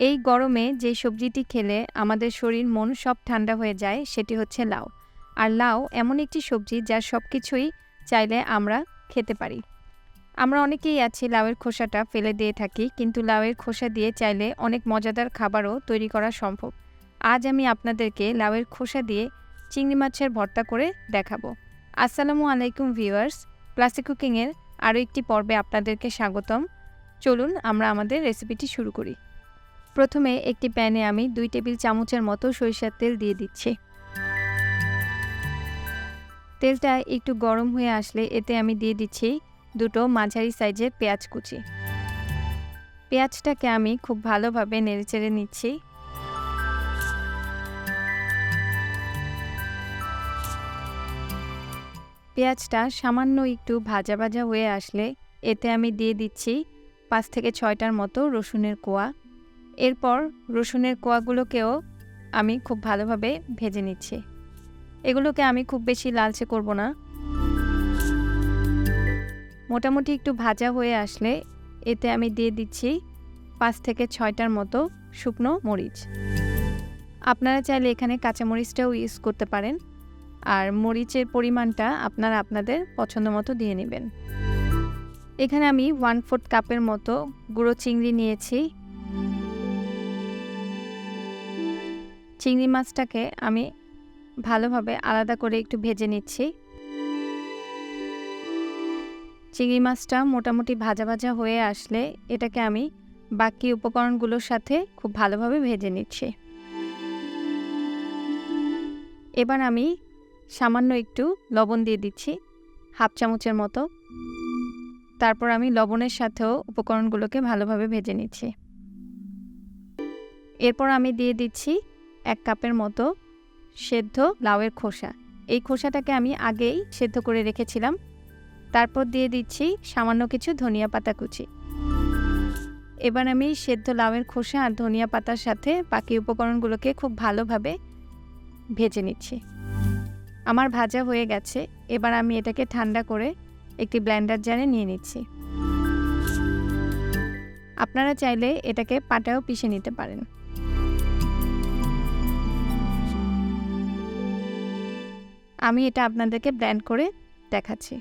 এই গরমে যে সবজিটি খেলে আমাদের শরীর মন সব ঠান্ডা হয়ে যায়, সেটি হচ্ছে লাউ। আর লাউ এমন একটি সবজি যার সব কিছুই চাইলে আমরা খেতে পারি। আমরা অনেকেই আছি লাউয়ের খোসাটা ফেলে দিয়ে থাকি, কিন্তু লাউয়ের খোসা দিয়ে চাইলে অনেক মজাদার খাবারও তৈরি করা সম্ভব। আজ আমি আপনাদেরকে লাউয়ের খোসা দিয়ে চিংড়ি মাছের ভর্তা করে দেখাবো। আসসালামু আলাইকুম ভিউয়ার্স ক্লাসিক কুকিংয়ের আরও একটি পর্বে আপনাদেরকে স্বাগতম। চলুন আমরা আমাদের রেসিপিটি শুরু করি। প্রথমে একটি প্যানে আমি দুই টেবিল চামচের মতো সরিষার তেল দিয়ে দিচ্ছি। তেলটা একটু গরম হয়ে আসলে এতে আমি দিয়ে দিচ্ছি দুটো মাঝারি সাইজের পেঁয়াজ কুচি। পেঁয়াজটাকে আমি খুব ভালোভাবে নেড়েচেড়ে নিচ্ছি। পেঁয়াজটা সামান্য একটু ভাজা ভাজা হয়ে আসলে এতে আমি দিয়ে দিচ্ছি পাঁচ থেকে ছয়টার মতো রসুনের কোয়া। এরপর রসুনের কোয়াগুলোকেও আমি খুব ভালোভাবে ভেজে নিচ্ছি। এগুলোকে আমি খুব বেশি লালচে করব না। মোটামুটি একটু ভাজা হয়ে আসলে এতে আমি দিয়ে দিচ্ছি পাঁচ থেকে ছয়টার মতো শুকনো মরিচ। আপনারা চাইলে এখানে কাঁচামরিচটাও ইউজ করতে পারেন। আর মরিচের পরিমাণটা আপনারা আপনাদের পছন্দ মতো দিয়ে নেবেন। এখানে আমি ওয়ান ফোর্থ কাপের মতো গুঁড়ো চিংড়ি নিয়েছি। চিংড়ি মাছটাকে আমি ভালোভাবে আলাদা করে একটু ভেজে নিচ্ছি। চিংড়ি মাছটা মোটামুটি ভাজা ভাজা হয়ে আসলে এটাকে আমি বাকি উপকরণগুলোর সাথে খুব ভালোভাবে ভেজে নিচ্ছি। এবার আমি সামান্য একটু লবণ দিয়ে দিচ্ছি, হাফ চামচের মতো। তারপর আমি লবণের সাথেও উপকরণগুলোকে ভালোভাবে ভেজে নিচ্ছি। এরপর আমি দিয়ে দিচ্ছি এক কাপের মতো সেদ্ধ লাউয়ের খোসা। এই খোসাটাকে আমি আগেই সেদ্ধ করে রেখেছিলাম। তারপর দিয়ে দিচ্ছি সামান্য কিছু ধনিয়া পাতা কুচি। এবার আমি সেদ্ধ লাউয়ের খোসা আর ধনিয়া পাতার সাথে বাকি উপকরণগুলোকে খুব ভালোভাবে ভেজে নিচ্ছি। আমার ভাজা হয়ে গেছে। এবার আমি এটাকে ঠান্ডা করে একটি ব্লেন্ডার জারে নিয়ে নিচ্ছি। আপনারা চাইলে এটাকে পাটাও পিষে নিতে পারেন। আমি এটা আপনাদেরকে ব্ল্যান্ড করে দেখাচ্ছি।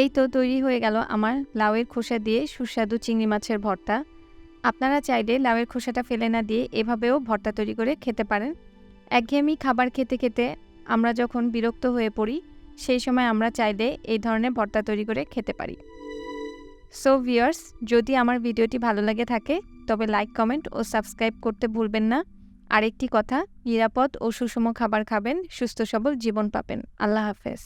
এই তো তৈরি হয়ে গেল আমার লাউয়ের খোসা দিয়ে সুস্বাদু চিংড়ি মাছের ভর্তা। আপনারা চাইলে লাউয়ের খোসাটা ফেলে না দিয়ে এভাবেও ভর্তা তৈরি করে খেতে পারেন। একঘেয়েমি খাবার খেতে খেতে আমরা যখন বিরক্ত হয়ে পড়ি, সেই সময় আমরা চাইলে এই ধরনের ভর্তা তৈরি করে খেতে পারি। সো ভিউয়ার্স যদি আমার ভিডিওটি ভালো লাগে থাকে, তবে লাইক কমেন্ট ও সাবস্ক্রাইব করতে ভুলবেন না। আরেকটি কথা নিরাপদ ও সুষম খাবার খাবেন সুস্থ সবল জীবন পাবেন। আল্লাহ হাফেজ।